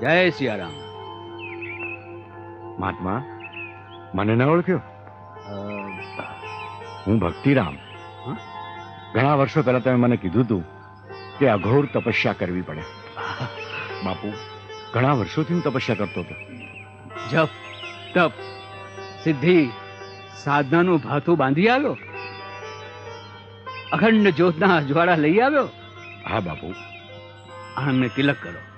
જય સિયારામ. મહાત્મા મને ન ઓળખ્યો. હું ભક્તિરામ. ઘણા વર્ષો પહેલા તમે મને કીધું હતું કે અઘોર તપસ્યા કરવી પડે. બાપુ ઘણા વર્ષોથી હું તપસ્યા કરતો હતો. જપ તપ સિદ્ધિ સાધનાનું ભાથું બાંધી આવ્યો? અખંડ જ્યોતના અજવાળા લઈ આવ્યો? હા બાપુ. આનંદને તિલક કરો.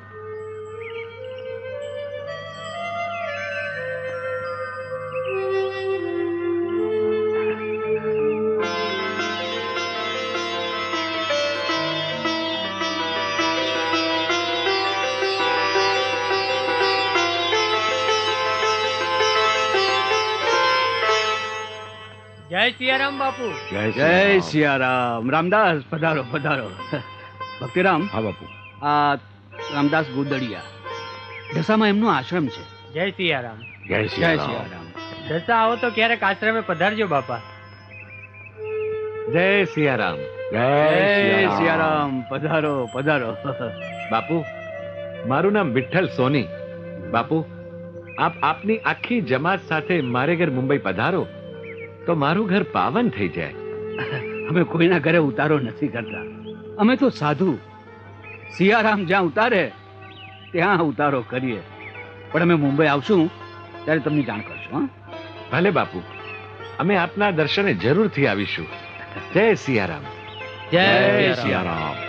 જય સિયારામ બાપુ. જય જય શ્રી રામ. સિયારામ. રામદાસ પધારો પધારો. ભક્તિરામ હા બાપુ. આ રામદાસ ગુદડિયા. ઢસામાં એમનો આશ્રમ છે. જય સિયારામ. જય. સિયારામ. દશા આવો તો ક્યારેક આશ્રમે પધારજો બાપા. જય સિયારામ. જય સિયારામ. પધારો પધારો. બાપુ મારું નામ વિઠ્ઠલ સોની. બાપુ આપ આપની આખી જમાત સાથે મારે ઘર મુંબઈ પધારો. તો મારું ઘર પાવન થઈ જાય. અમે કોઈના ઘરે ઉતારો નથી કરતા. અમે તો સાધુ. સિયારામ જ્યાં ઉતારે ત્યાં ઉતારો કરીએ. પણ અમે મુંબઈ આવશું ત્યારે તમને જાણ કરશું હા? ભલે બાપુ. અમે આપના દર્શને જરૂરથી આવીશું. જય સિયારામ. જય સિયારામ.